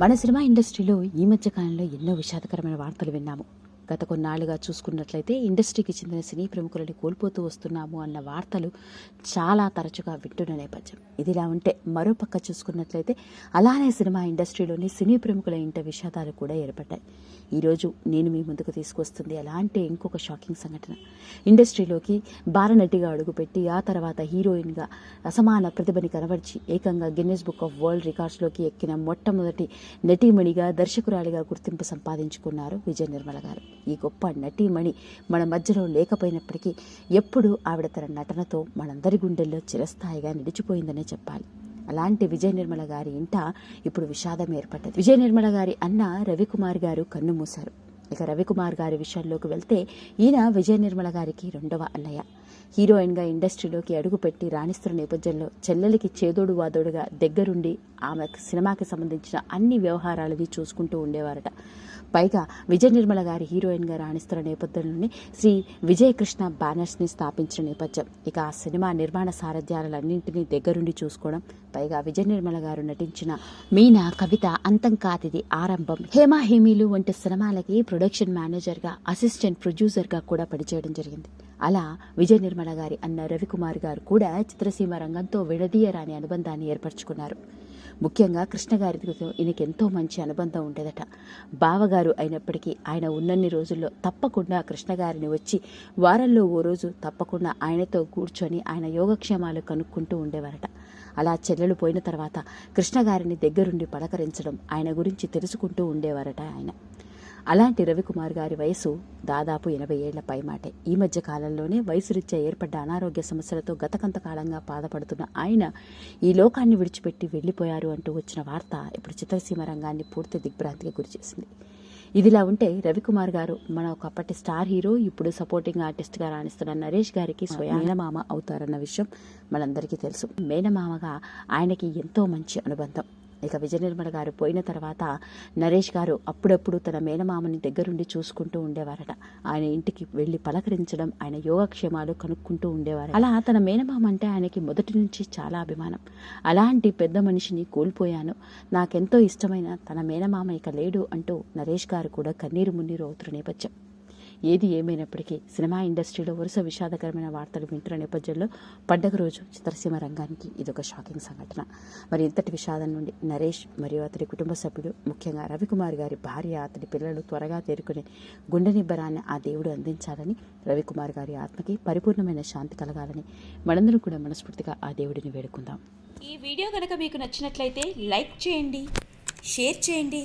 మన సినిమా ఇండస్ట్రీలో ఈ మధ్య కాలంలో ఎన్నో విషాదకరమైన వార్తలు విన్నాము. గత కొన్నాళ్ళుగా చూసుకున్నట్లయితే ఇండస్ట్రీకి చెందిన సినీ ప్రముఖులని కోల్పోతూ వస్తున్నాము అన్న వార్తలు చాలా తరచుగా వింటున్న నేపథ్యం. ఇదిలా ఉంటే మరోపక్క చూసుకున్నట్లయితే అలానే సినిమా ఇండస్ట్రీలోని సినీ ప్రముఖుల ఇంట విషాదాలు కూడా ఏర్పడ్డాయి. ఈరోజు నేను మీ ముందుకు తీసుకొస్తుంది అలాంటి ఇంకొక షాకింగ్ సంఘటన. ఇండస్ట్రీలోకి బాలనటిగా అడుగుపెట్టి ఆ తర్వాత హీరోయిన్గా అసమాన ప్రతిభని కనబర్చి ఏకంగా గిన్నెస్ బుక్ ఆఫ్ వరల్డ్ రికార్డ్స్లోకి ఎక్కిన మొట్టమొదటి నటీమణిగా దర్శకురాలిగా గుర్తింపు సంపాదించుకున్నారు విజయ నిర్మల గారు. ఈ గొప్ప నటీమణి మన మధ్యలో లేకపోయినప్పటికీ ఎప్పుడూ ఆవిడ తన నటనతో మనందరి గుండెల్లో చిరస్థాయిగా నిలిచిపోయిందనే చెప్పాలి. అలాంటి విజయ నిర్మల గారి ఇంట ఇప్పుడు విషాదం ఏర్పడ్డది. విజయ నిర్మల గారి అన్న రవికుమార్ గారు కన్ను మూశారు. ఇక రవికుమార్ గారి విషయంలోకి వెళ్తే ఈయన విజయ నిర్మల గారికి రెండవ అన్నయ్య. హీరోయిన్గా ఇండస్ట్రీలోకి అడుగుపెట్టి రాణిస్తున్న నేపథ్యంలో చెల్లెలికి చేదోడు వాదోడుగా దగ్గరుండి ఆమె సినిమాకి సంబంధించిన అన్ని వ్యవహారాలది చూసుకుంటూ ఉండేవారట. పైగా విజయ నిర్మల గారి హీరోయిన్గా రాణిస్తున్న నేపథ్యంలోనే శ్రీ విజయకృష్ణ బ్యానర్స్ని స్థాపించిన నేపథ్యం. ఇక ఆ సినిమా నిర్మాణ సారథ్యాలన్నింటినీ దగ్గరుండి చూసుకోవడం పైగా విజయ నిర్మల గారు నటించిన మీనా కవిత అంతం కాతిది ఆరంభం హేమా హేమీలు వంటి సినిమాలకి ప్రొడక్షన్ మేనేజర్గా అసిస్టెంట్ ప్రొడ్యూసర్గా కూడా పనిచేయడం జరిగింది. అలా విజయ నిర్మల గారి అన్న రవికుమార్ గారు కూడా చిత్రసీమ రంగంతో విడదీయరాని అనుబంధాన్ని ఏర్పరచుకున్నారు. ముఖ్యంగా కృష్ణ గారితో ఈయనకి ఎంతో మంచి అనుబంధం ఉండేదట. బావగారు అయినప్పటికీ ఆయన ఉన్నన్ని రోజుల్లో తప్పకుండా కృష్ణ గారిని వచ్చి వారంలో ఓ రోజు తప్పకుండా ఆయనతో కూర్చొని ఆయన యోగక్షేమాలు కనుక్కుంటూ ఉండేవారట. అలా చెల్లెలు పోయిన తర్వాత కృష్ణ గారిని దగ్గరుండి పలకరించడం ఆయన గురించి తెలుసుకుంటూ ఉండేవారట ఆయన. అలాంటి రవికుమార్ గారి వయసు దాదాపు ఎనభై ఏళ్ళ పైమాటే. ఈ మధ్య కాలంలోనే వయసు రీత్యా ఏర్పడ్డ అనారోగ్య సమస్యలతో గత కొంతకాలంగా బాధపడుతున్న ఆయన ఈ లోకాన్ని విడిచిపెట్టి వెళ్ళిపోయారు అంటూ వచ్చిన వార్త ఇప్పుడు చిత్రసీమ రంగాన్ని పూర్తి దిగ్భ్రాంతికి గురిచేసింది. ఇదిలా ఉంటే రవికుమార్ గారు మన ఒకప్పటి స్టార్ హీరో ఇప్పుడు సపోర్టింగ్ ఆర్టిస్ట్గా రాణిస్తున్న నరేష్ గారికి స్వయం మేనమామ అవుతారన్న విషయం మనందరికీ తెలుసు. మేనమామగా ఆయనకి ఎంతో మంచి అనుబంధం. ఇక విజయ నిర్మల గారు పోయిన తర్వాత నరేష్ గారు అప్పుడప్పుడు తన మేనమామని దగ్గరుండి చూసుకుంటూ ఉండేవారట. ఆయన ఇంటికి వెళ్ళి పలకరించడం ఆయన యోగక్షేమాలు కనుక్కుంటూ ఉండేవారు అలా తన మేనమామ అంటే ఆయనకి మొదటి నుంచి చాలా అభిమానం. అలాంటి పెద్ద మనిషిని కోల్పోయాను. నాకెంతో ఇష్టమైన తన మేనమామ ఇక లేడు అంటూ నరేష్ గారు కూడా కన్నీరు మున్నీరు అవుతున్న నేపథ్యం. ఏది ఏమైనప్పటికీ సినిమా ఇండస్ట్రీలో వరుస విషాదకరమైన వార్తలు వింటున్న నేపథ్యంలో పండగ రోజు చిత్రసీమ రంగానికి ఇదొక షాకింగ్ సంఘటన. మరి ఇంతటి విషాదం నుండి నరేష్ మరియు అతడి కుటుంబ సభ్యులు ముఖ్యంగా రవికుమార్ గారి భార్య అతడి పిల్లలు త్వరగా తేరుకునే గుండె నిబ్బరాన్ని ఆ దేవుడు అందించాలని రవికుమార్ గారి ఆత్మకి పరిపూర్ణమైన శాంతి కలగాలని మనందరం కూడా మనస్ఫూర్తిగా ఆ దేవుడిని వేడుకుందాం. ఈ వీడియో కనుక మీకు నచ్చినట్లయితే లైక్ చేయండి షేర్ చేయండి.